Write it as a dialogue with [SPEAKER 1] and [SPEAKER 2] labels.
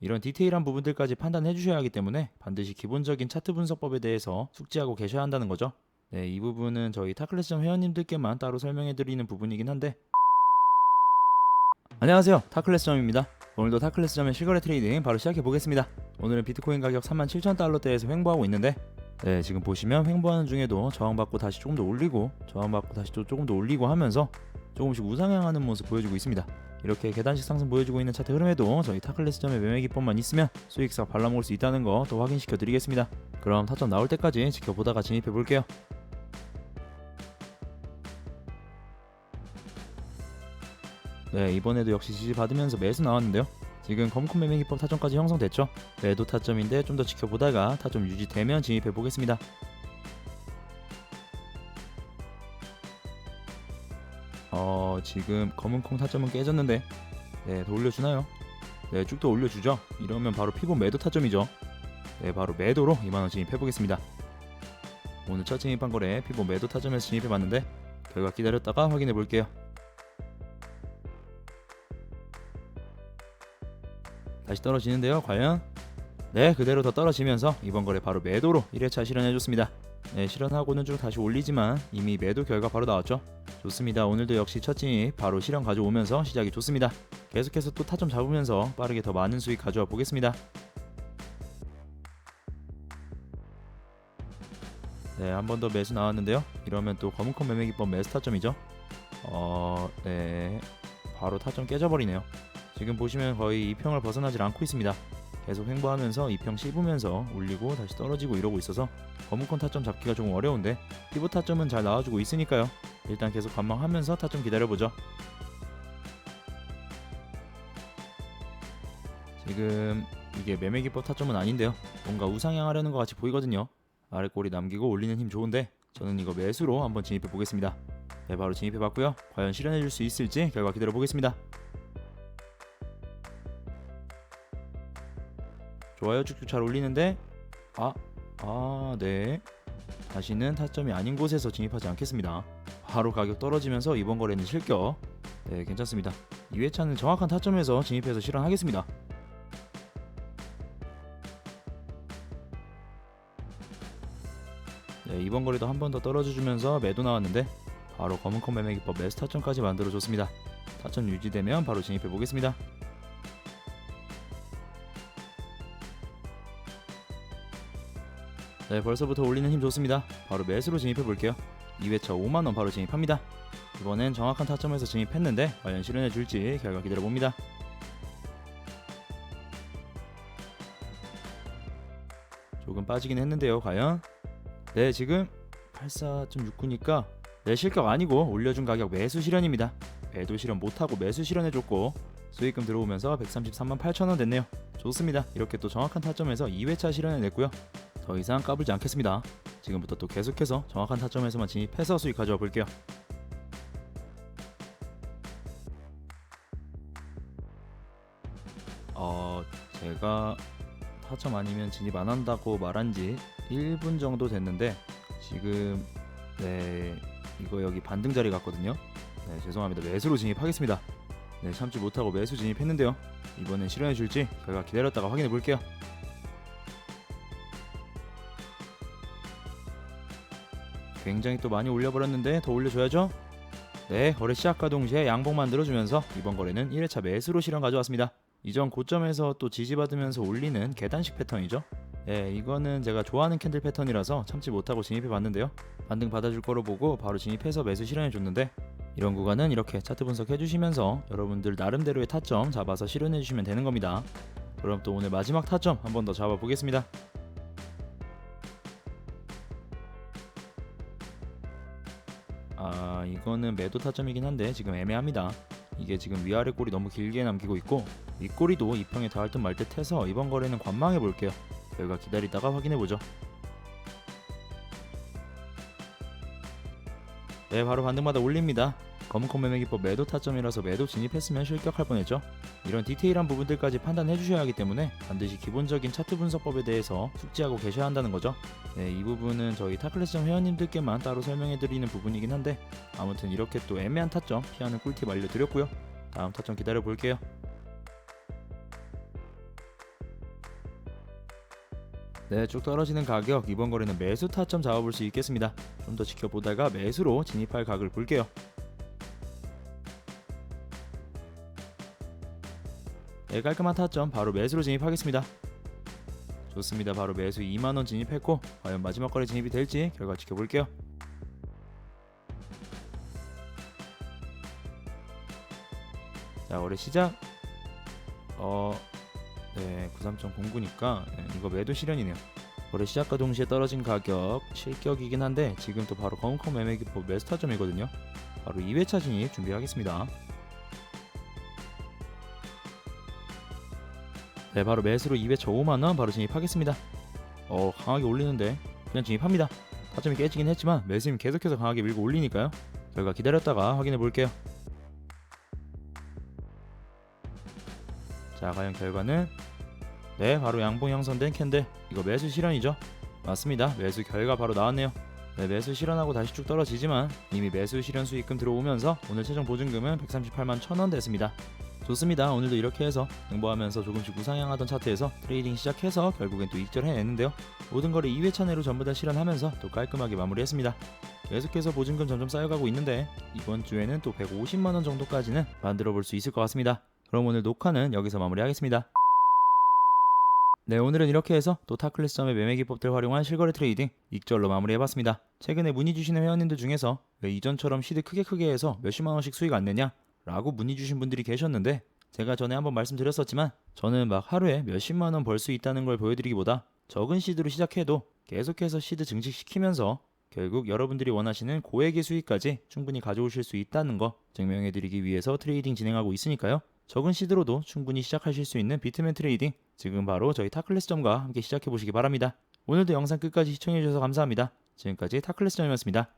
[SPEAKER 1] 이런 디테일한 부분들까지 판단해 주셔야 하기 때문에 반드시 기본적인 차트 분석법에 대해서 숙지하고 계셔야 한다는 거죠. 네, 이 부분은 저희 타클래스점 회원님들께만 따로 설명해 드리는 부분이긴 한데 안녕하세요. 타클래스점입니다. 오늘도 타클래스점의 실거래 트레이딩 바로 시작해 보겠습니다. 오늘은 비트코인 가격 37,000달러대에서 횡보하고 있는데 네, 지금 보시면 횡보하는 중에도 저항받고 다시 조금 더 올리고 저항받고 다시 또 조금 더 올리고 하면서 조금씩 우상향하는 모습 보여주고 있습니다. 이렇게 계단식 상승 보여주고 있는 차트 흐름에도 저희 타클래스점의 매매 기법만 있으면 수익사 발라먹을 수 있다는 거또 확인시켜 드리겠습니다. 그럼 타점 나올 때까지 지켜보다가 진입해 볼게요. 네, 이번에도 역시 지지 받으면서 매수 나왔는데요. 지금 검콘 매매 기법 타점까지 형성됐죠. 매도 타점인데 좀 더 지켜보다가 타점 유지되면 진입해 보겠습니다. 어, 지금 검은 콩 타점은 깨졌는데 네, 더 올려주나요? 네, 쭉 더 올려주죠. 이러면 바로 피보 매도 타점이죠. 네, 바로 매도로 2만원 진입해 보겠습니다. 오늘 첫 진입한 거래 피보 매도 타점에서 진입해 봤는데 결과 기다렸다가 확인해 볼게요. 다시 떨어지는데요. 과연? 네, 그대로 더 떨어지면서 이번 거래 바로 매도로 1회차 실현해줬습니다. 네, 실현하고는 좀 다시 올리지만 이미 매도 결과 바로 나왔죠. 좋습니다. 오늘도 역시 첫 진입 바로 실현 가져오면서 시작이 좋습니다. 계속해서 또 타점 잡으면서 빠르게 더 많은 수익 가져와 보겠습니다. 네, 한 번 더 매수 나왔는데요. 이러면 또 검은콘 매매 기법 매수 타점이죠. 어, 네, 바로 타점 깨져버리네요. 지금 보시면 거의 2평을 벗어나질 않고 있습니다. 계속 횡보하면서 2평 씹으면서 올리고 다시 떨어지고 이러고 있어서 검은콘 타점 잡기가 조금 어려운데 피부 타점은 잘 나와주고 있으니까요. 일단 계속 관망하면서 타점 기다려보죠. 지금 이게 매매 기법 타점은 아닌데요. 뭔가 우상향하려는 것 같이 보이거든요. 아래 꼬리 남기고 올리는 힘 좋은데 저는 이거 매수로 한번 진입해 보겠습니다. 네, 바로 진입해 봤고요. 과연 실현해 줄 수 있을지 결과 기다려 보겠습니다. 좋아요 쭉쭉 잘 올리는데 아, 아, 네. 다시는 타점이 아닌 곳에서 진입하지 않겠습니다. 바로 가격 떨어지면서 이번 거래는 실격. 네, 괜찮습니다. 2회차는 정확한 타점에서 진입해서 실현하겠습니다. 네, 이번 거래도 한 번 더 떨어져주면서 매도 나왔는데 바로 검은콩 매매 기법 매수 타점까지 만들어줬습니다. 타점 유지되면 바로 진입해 보겠습니다. 네, 벌써부터 올리는 힘 좋습니다. 바로 매수로 진입해 볼게요. 2회차 5만 원 바로 진입합니다. 이번엔 정확한 타점에서 진입했는데 과연 실현해 줄지 결과 기다려 봅니다. 조금 빠지긴 했는데요. 과연? 네, 지금 84.69니까 네, 실격 아니고 올려준 가격 매수 실현입니다. 매도 실현 못하고 매수 실현해 줬고 수익금 들어오면서 133만 8천 원 됐네요. 좋습니다. 이렇게 또 정확한 타점에서 2회차 실현해 냈고요. 더 이상 까불지 않겠습니다. 지금부터 또 계속해서 정확한 타점에서만 진입해서 수익 가져와 볼게요. 어, 제가 타점 아니면 진입 안 한다고 말한 지 1분 정도 됐는데 지금 네 이거 여기 반등 자리 같거든요. 네 죄송합니다. 매수로 진입하겠습니다. 네 참지 못하고 매수 진입했는데요. 이번엔 실현해 줄지 결과 기다렸다가 확인해 볼게요. 굉장히 또 많이 올려버렸는데 더 올려줘야죠. 네, 거래 시작과 동시에 양봉 만들어주면서 이번 거래는 1회차 매수로 실현 가져왔습니다. 이전 고점에서 또 지지받으면서 올리는 계단식 패턴이죠. 네, 이거는 제가 좋아하는 캔들 패턴이라서 참지 못하고 진입해 봤는데요. 반등 받아줄 거로 보고 바로 진입해서 매수 실현해 줬는데 이런 구간은 이렇게 차트 분석해 주시면서 여러분들 나름대로의 타점 잡아서 실현해 주시면 되는 겁니다. 그럼 또 오늘 마지막 타점 한 번 더 잡아 보겠습니다. 이거는 매도 타점이긴 한데 지금 애매합니다. 이게 지금 위아래 꼬리 너무 길게 남기고 있고 윗꼬리도 이평에 닿을 듯 말 듯 해서 이번 거래는 관망해 볼게요. 결과 기다리다가 확인해 보죠. 네 바로 반등마다 올립니다. 검은콩 매매 기법 매도 타점이라서 매도 진입했으면 실격할 뻔했죠. 이런 디테일한 부분들까지 판단해 주셔야 하기 때문에 반드시 기본적인 차트 분석법에 대해서 숙지하고 계셔야 한다는 거죠. 네, 이 부분은 저희 타클래스점 회원님들께만 따로 설명해 드리는 부분이긴 한데 아무튼 이렇게 또 애매한 타점 피하는 꿀팁 알려드렸고요. 다음 타점 기다려 볼게요. 네, 쭉 떨어지는 가격 이번 거래는 매수 타점 잡아볼 수 있겠습니다. 좀 더 지켜보다가 매수로 진입할 각을 볼게요. 네, 깔끔한 타점 바로 매수로 진입하겠습니다. 좋습니다. 바로 매수 2만 원 진입했고 과연 마지막 거래 진입이 될지 결과 지켜볼게요. 자, 거래 시작. 어, 네, 93.09니까 이거 매도 실현이네요. 거래 시작과 동시에 떨어진 가격 실격이긴 한데 지금 또 바로 검은컴 매매기법 매스타점이거든요. 바로 2회차 진입 준비하겠습니다. 네, 바로 매수로 2회차 5만 원 바로 진입하겠습니다. 어, 강하게 올리는데 그냥 진입합니다. 타점이 깨지긴 했지만 매수님 계속해서 강하게 밀고 올리니까요. 결과 기다렸다가 확인해 볼게요. 자, 과연 결과는 네, 바로 양봉 형성된 캔들. 이거 매수 실현이죠? 맞습니다. 매수 결과 바로 나왔네요. 네, 매수 실현하고 다시 쭉 떨어지지만 이미 매수 실현 수익금 들어오면서 오늘 최종 보증금은 138만 1000원 됐습니다. 좋습니다. 오늘도 이렇게 해서 공부하면서 조금씩 우상향하던 차트에서 트레이딩 시작해서 결국엔 또 익절 해냈는데요. 모든 거래 2회차 내로 전부 다 실현하면서 또 깔끔하게 마무리했습니다. 계속해서 보증금 점점 쌓여가고 있는데 이번 주에는 또 150만 원 정도까지는 만들어 볼 수 있을 것 같습니다. 그럼 오늘 녹화는 여기서 마무리하겠습니다. 네 오늘은 이렇게 해서 또 타클래스점의 매매 기법들 활용한 실거래 트레이딩 익절로 마무리해봤습니다. 최근에 문의 주시는 회원님들 중에서 왜 이전처럼 시드 크게 크게 해서 몇십만 원씩 수익 안 내냐? 라고 문의 주신 분들이 계셨는데 제가 전에 한번 말씀드렸었지만 저는 막 하루에 몇십만 원 벌 수 있다는 걸 보여드리기보다 적은 시드로 시작해도 계속해서 시드 증식시키면서 결국 여러분들이 원하시는 고액의 수익까지 충분히 가져오실 수 있다는 거 증명해드리기 위해서 트레이딩 진행하고 있으니까요. 적은 시드로도 충분히 시작하실 수 있는 비트맨 트레이딩 지금 바로 저희 타클래스점과 함께 시작해 보시기 바랍니다. 오늘도 영상 끝까지 시청해 주셔서 감사합니다. 지금까지 타클래스점이었습니다.